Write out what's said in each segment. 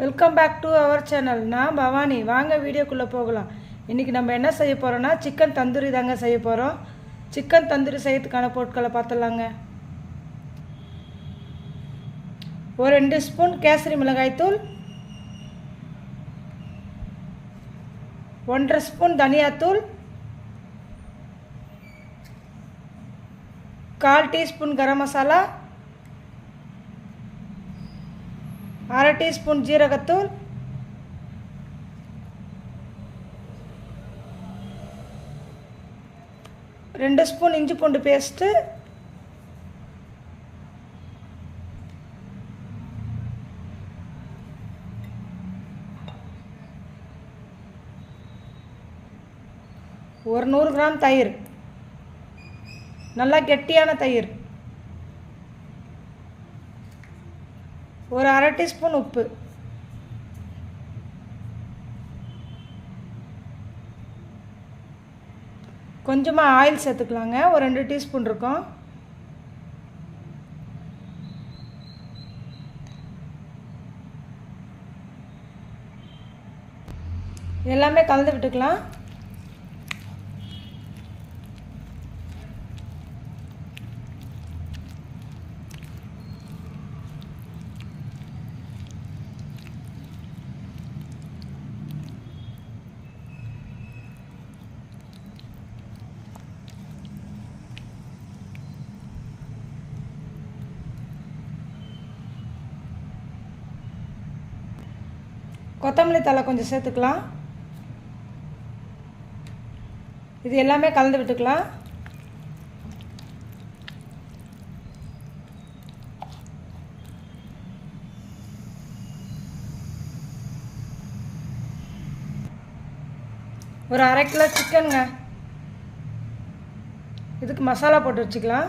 Welcome back to our channel நான் பவானி. வாங்க வீடியோக்குள்ளே போகலாம். இன்றைக்கி நம்ம என்ன செய்ய போகிறோன்னா சிக்கன் தந்தூரி தாங்க செய்ய போகிறோம் சிக்கன் தந்தூரி செய்யறதுக்கான பொருட்களை பார்த்துடலாங்க. ஒரு ரெண்டு ஸ்பூன் கேசரி மிளகாய்த்தூள் ஒன்றரை ஸ்பூன் தனியாத்தூள் கால் டீஸ்பூன் கரம் மசாலா. அரை டீஸ்பூன் ஜீரகத்தூள். ரெண்டு ஸ்பூன் இஞ்சி பூண்டு பேஸ்ட்டு. ஒரு நூறு கிராம் தயிர். நல்லா கெட்டியான தயிர். ஒரு அரை டீஸ்பூன் உப்பு. கொஞ்சமாக ஆயில் சேர்த்துக்கலாங்க. ஒரு ரெண்டு டீஸ்பூன் இருக்கும். எல்லாமே கலந்து விட்டுக்கலாம். கொத்தமல்லி தழை கொஞ்சம் சேர்த்துக்கலாம். இது எல்லாமே கலந்து விட்டுக்கலாம். ஒரு அரை கிலோ சிக்கனுங்க. இதுக்கு மசாலா போட்டு வச்சுக்கலாம்.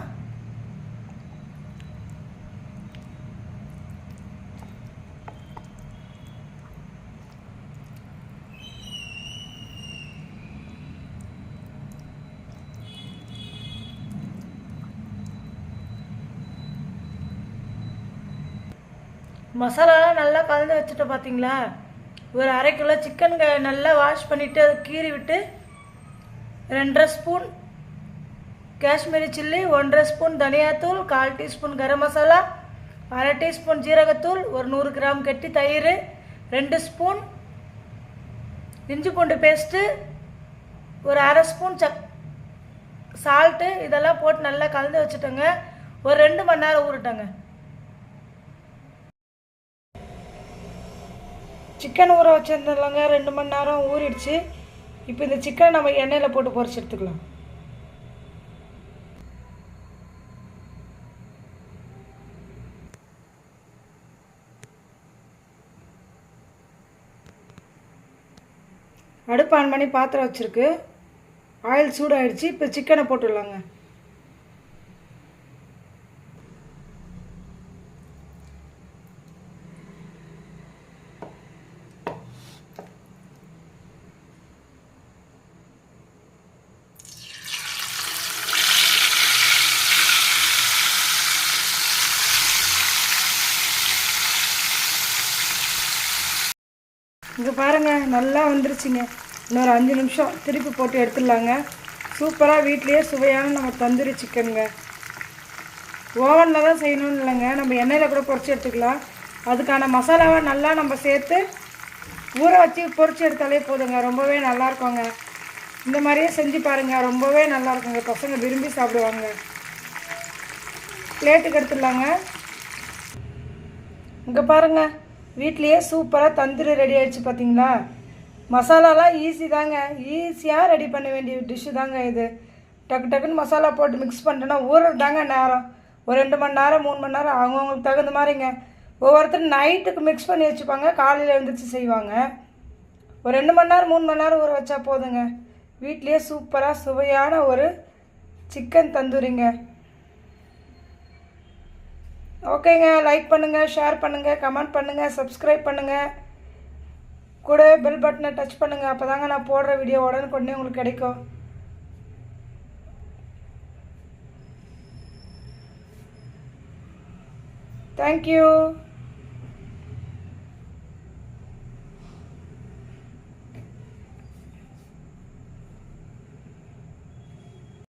மசாலாலாம் நல்லா கலந்து வச்சுட்டு பார்த்தீங்களா ஒரு அரை கிலோ சிக்கன் நல்லா வாஷ் பண்ணிவிட்டு அதை கீறி விட்டு ரெண்டரை ஸ்பூன் காஷ்மீரி சில்லி ஒன்றரை ஸ்பூன் தனியாத்தூள் கால் டீஸ்பூன் கரம் மசாலா அரை டீஸ்பூன் ஜீரகத்தூள் ஒரு நூறு கிராம் கெட்டி தயிர் ரெண்டு ஸ்பூன் இஞ்சி பூண்டு பேஸ்ட்டு ஒரு அரை ஸ்பூன் சக் சால்ட்டு இதெல்லாம் போட்டு நல்லா கலந்து வச்சுட்டோங்க. ஒரு ரெண்டு மணி நேரம் ஊறட்டோங்க. சிக்கன் ஊற வச்சுருந்துடலாங்க ரெண்டு மணி நேரம் ஊறிடுச்சு. இப்போ இந்த சிக்கனை நம்ம எண்ணெயில் போட்டு பொறிச்சு எடுத்துக்கலாம். அடுப்பு ஆன் பண்ணி பாத்திரம் வச்சுருக்கு. ஆயில் சூடாயிடுச்சு. இப்போ சிக்கனை போட்டுடலாங்க. இங்கே பாருங்கள் நல்லா வந்துருச்சுங்க. இன்னொரு அஞ்சு நிமிஷம் திருப்பி போட்டு எடுத்துடலாங்க. சூப்பராக வீட்லேயே சுவையான நம்ம தந்தூரி சிக்கனுங்க. ஓவனில் தான் செய்யணும்னு இல்லைங்க. நம்ம எண்ணெயில் கூட பொறிச்சு எடுத்துக்கலாம். அதுக்கான மசாலாவை நல்லா நம்ம சேர்த்து ஊற வச்சு பொறிச்சு எடுத்தாலே போதுங்க. ரொம்பவே நல்லாயிருக்குங்க இந்த மாதிரியே செஞ்சு பாருங்கள் ரொம்பவே நல்லா இருக்குங்க. பசங்க விரும்பி சாப்பிடுவாங்க. பிளேட்டுக்கு எடுத்துடலாங்க. இங்கே பாருங்கள் வீட்லேயே சூப்பராக தந்தூரி ரெடி ஆகிடுச்சு பார்த்தீங்களா மசாலாலாம் ஈஸி தாங்க. ஈஸியாக ரெடி பண்ண வேண்டிய டிஷ்ஷு தாங்க இது. டக்கு டக்குன்னு மசாலா போட்டு மிக்ஸ் பண்ணிட்டோன்னா ஊறுறது தாங்க நேரம். ஒரு ரெண்டு மணி நேரம் மூணு மணி நேரம் அவங்கவுங்களுக்கு தகுந்த மாதிரிங்க. ஒவ்வொருத்தரும் நைட்டுக்கு மிக்ஸ் பண்ணி வச்சுப்பாங்க. காலையில் எழுந்திரிச்சு செய்வாங்க. ஒரு ரெண்டு மணி நேரம் மூணு மணி நேரம் ஊற வச்சா போதுங்க. வீட்லேயே சூப்பராக சுவையான ஒரு சிக்கன் தந்தூரிங்க. ஓகேங்க லைக் பண்ணுங்கள் ஷேர் பண்ணுங்கள் கமெண்ட் பண்ணுங்கள் சப்ஸ்கிரைப் பண்ணுங்கள் கூட பெல் பட்டனை டச் பண்ணுங்கள் அப்போ தாங்க நான் போடுற வீடியோ உடனுக்குடனே உங்களுக்கு கிடைக்கும். தேங்க்யூ